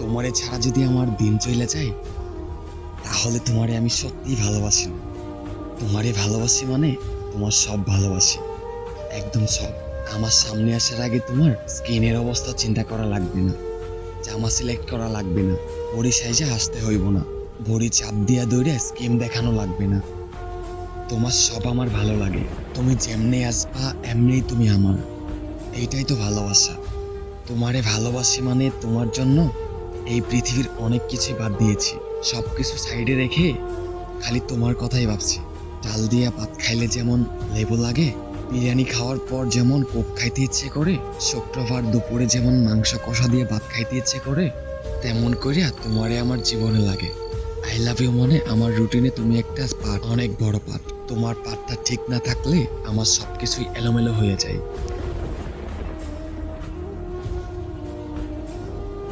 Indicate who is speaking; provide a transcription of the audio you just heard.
Speaker 1: তোমারে ছাড়া যদি আমার দিন চলে যায়, তাহলে তোমারে আমি সত্যিই ভালোবাসি না। তোমারে ভালোবাসি মানে তোমার সব ভালোবাসি। একদম সব। আমার সামনে আসার আগে তোমার স্কিনের অবস্থা চিন্তা করা লাগবে না। জামা সিলেক্ট করা লাগবে না। বড়ি সাইজে আসতে হইব না। বড়ি চাপ দিয়া দৌড়ে স্কিম দেখানো লাগবে না। তোমার সব আমার ভালো লাগে। তুমি যেমনি আসবা, এমনিই তুমি আমার। এইটাই তো ভালোবাসা। তোমারে ভালোবাসি মানে তোমার জন্য এই পৃথিবীর অনেক কিছুই বাদ দিয়েছি। সব কিছু সাইডে রেখে খালি তোমার কথাই ভাবছি। ডাল দিয়ে ভাত খাইলে যেমন লেবু লাগে, বিরিয়ানি খাওয়ার পর যেমন কোক খাইতে ইচ্ছে করে, শুক্রবার দুপুরে যেমন মাংস কষা দিয়ে ভাত খাইতে ইচ্ছে করে, তেমন করিয়া তোমারে আমার জীবনে লাগে। আই লাভ ইউ মনে আমার রুটিনে তুমি একটা পার্ট অনেক বড় পার্ট তোমার পার্টটা ঠিক না থাকলে আমার সব কিছুই এলোমেলো হয়ে যায়।